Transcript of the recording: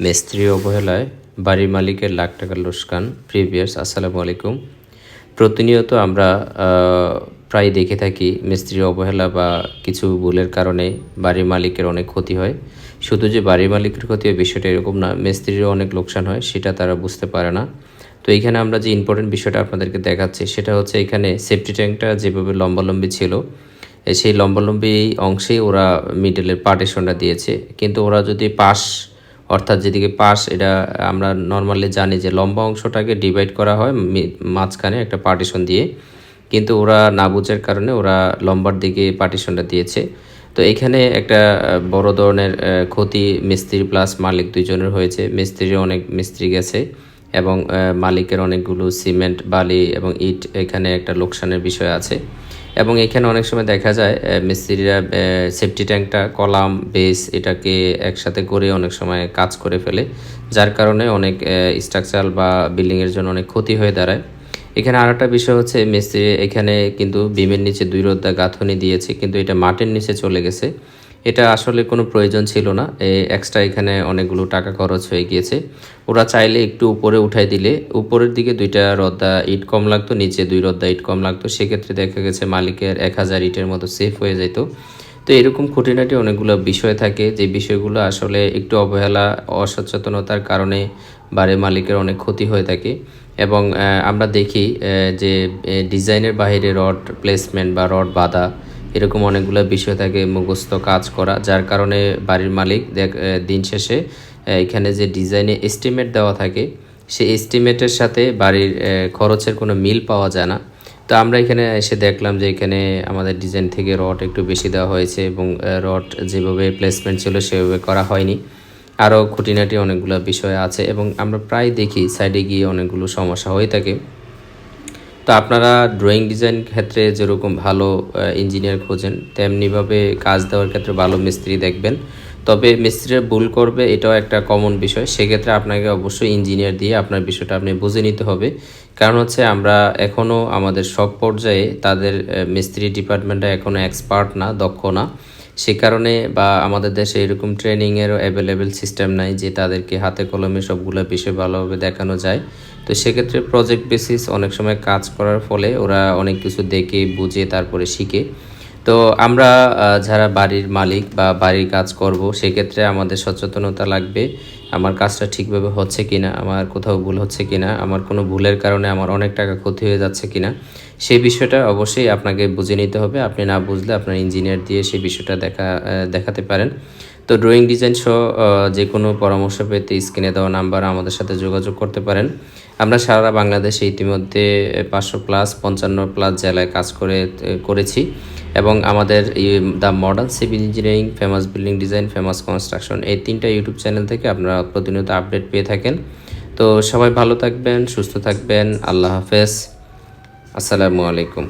মিস্ত্রি অবহেলায় বাড়ির মালিকের লাখ টাকার লোসকান প্রিভিয়াস আসসালামু আলাইকুম। প্রতিনিয়ত আমরা প্রায় দেখে থাকি মিস্ত্রির অবহেলা বা কিছু ভুলের কারণে বাড়ির মালিকের অনেক ক্ষতি হয়। শুধু যে বাড়ির মালিকের ক্ষতি হয়, বিষয়টা এরকম না। মিস্ত্রিরও অনেক লোকসান হয়, সেটা তারা বুঝতে পারে না। তো এইখানে আমরা যে ইম্পর্টেন্ট বিষয়টা আপনাদেরকে দেখাচ্ছি, সেটা হচ্ছে এখানে সেফটি ট্যাঙ্কটা যেভাবে লম্বালম্বি ছিল সেই লম্বালম্বি অংশেই ওরা মিডলের পার্টিশনটা দিয়েছে। কিন্তু ওরা যদি পাশ অর্থাৎ যেদিকে পাশ, এটা আমরা নর্মালি জানি যে লম্বা অংশটাকে ডিভাইড করা হয় মাঝখানে একটা পার্টিশন দিয়ে। কিন্তু ওরা না বুঝার কারণে ওরা লম্বার দিকে পার্টিশনটা দিয়েছে। তো এখানে একটা বড় ধরনের ক্ষতি মিস্ত্রি প্লাস মালিক দুইজনের হয়েছে। মিস্ত্রির অনেক, মিস্ত্রি গেছে এবং মালিকের অনেকগুলো সিমেন্ট বালি এবং ইট এখানে একটা লোকসানের বিষয় আছে। এবং এখানে অনেক সময় দেখা যায় মিস্ত্রিরা সেফটি ট্যাঙ্কটা কলাম বেস এটাকে একসাথে করে অনেক সময় কাজ করে ফেলে। যার কারণে অনেক স্ট্রাকচার বা বিল্ডিংয়ের জন্য অনেক ক্ষতি হয়ে দাঁড়ায়। এখানে আর একটা বিষয় হচ্ছে, মিস্ত্রি এখানে কিন্তু বিমের নিচে দুই রোদ্দা গাঁথনি দিয়েছে, কিন্তু এটা মাটির নিচে চলে গেছে। এটা আসলে কোনো প্রয়োজন ছিল না। এক্সট্রা এখানে অনেকগুলো টাকা খরচ হয়ে গিয়েছে। ওরা চাইলে একটু উপরে উঠাই দিলে, উপরের দিকে দুইটা রদ্দা ইট কম লাগতো, নিচে দুই রদ্দা ইট কম লাগতো। সেক্ষেত্রে দেখা গেছে মালিকের এক হাজার ইটের মতো সেফ হয়ে যেত তো এরকম খুঁটিনাটি অনেকগুলো বিষয় থাকে। যে বিষয়গুলো আসলে একটু অবহেলা, অসচেতনতার কারণে বাড়ির মালিকের অনেক ক্ষতি হয়ে থাকে। এবং আমরা দেখি যে ডিজাইনের বাইরে রড প্লেসমেন্ট বা রড বাঁধা এরকম অনেকগুলো বিষয় থাকে, মুখস্থ কাজ করা, যার কারণে বাড়ির মালিক দেখ দিন শেষে এখানে যে ডিজাইনে এস্টিমেট দেওয়া থাকে, সেই এস্টিমেটের সাথে বাড়ির খরচের কোনো মিল পাওয়া যায় না। তো আমরা এখানে এসে দেখলাম যে এখানে আমাদের ডিজাইন থেকে রড একটু বেশি দেওয়া হয়েছে এবং রড যেভাবে প্লেসমেন্ট ছিল সেভাবে করা হয়নি। আরও খুঁটিনাটি অনেকগুলো বিষয় আছে এবং আমরা প্রায় দেখি সাইডে গিয়ে অনেকগুলো সমস্যা হয়ে থাকে। তো আপনারা ড্রয়িং ডিজাইন ক্ষেত্রে যেরকম ভালো ইঞ্জিনিয়ার খোঁজেন, তেমনিভাবে কাজ দেওয়ার ক্ষেত্রে ভালো মিস্ত্রি দেখবেন। তবে মিস্ত্রিরা ভুল করবে, এটাও একটা কমন বিষয়। সেক্ষেত্রে আপনাকে অবশ্যই ইঞ্জিনিয়ার দিয়ে আপনার বিষয়টা আপনি বুঝে নিতে হবে। কারণ হচ্ছে আমরা এখনও আমাদের সব পর্যায়ে তাদের মিস্ত্রি ডিপার্টমেন্টটা এখনও এক্সপার্ট না, দক্ষ না। সে কারণে বা আমাদের দেশে এরকম ট্রেনিংয়েরও অ্যাভেলেবেল সিস্টেম নাই যে তাদেরকে হাতে কলমে সবগুলো বিষয় ভালোভাবে দেখানো যায়। তো সেক্ষেত্রে প্রজেক্ট বেসিস অনেক সময় কাজ করার ফলে ওরা অনেক কিছু দেখে, বুঝে, তারপরে শিখে। তো আমরা যারা বাড়ির মালিক বা বাড়ির কাজ করব, সেক্ষেত্রে আমাদের সচেতনতা লাগবে, আমার কাজটা ঠিকভাবে হচ্ছে কিনা, আমার কোথাও ভুল হচ্ছে কিনা, আমার কোনো ভুলের কারণে আমার অনেক টাকা ক্ষতি হয়ে যাচ্ছে কিনা। সেই বিষয়টা অবশ্যই আপনাকে বুঝে নিতে হবে। আপনি না বুঝলে আপনার ইঞ্জিনিয়ার দিয়ে সেই বিষয়টা দেখা দেখাতে পারেন। তো ড্রয়িং ডিজাইন সহ যে কোনো পরামর্শ পেতে স্ক্রিনে দেওয়া নাম্বার আমাদের সাথে যোগাযোগ করতে পারেন। আমরা সারা বাংলাদেশে ইতিমধ্যে পাঁচশো প্লাস পঞ্চান্ন প্লাস জেলায় কাজ করে করেছি। এবং আমাদের the modern civil engineering famous building design famous construction এই তিনটা ইউটিউব চ্যানেল থেকে আপনারা প্রতিনিয়ত আপডেট পেয়ে থাকেন। তো সবাই ভালো থাকবেন, সুস্থ থাকবেন, আল্লাহ হাফেজ। আসসালামু আলাইকুম।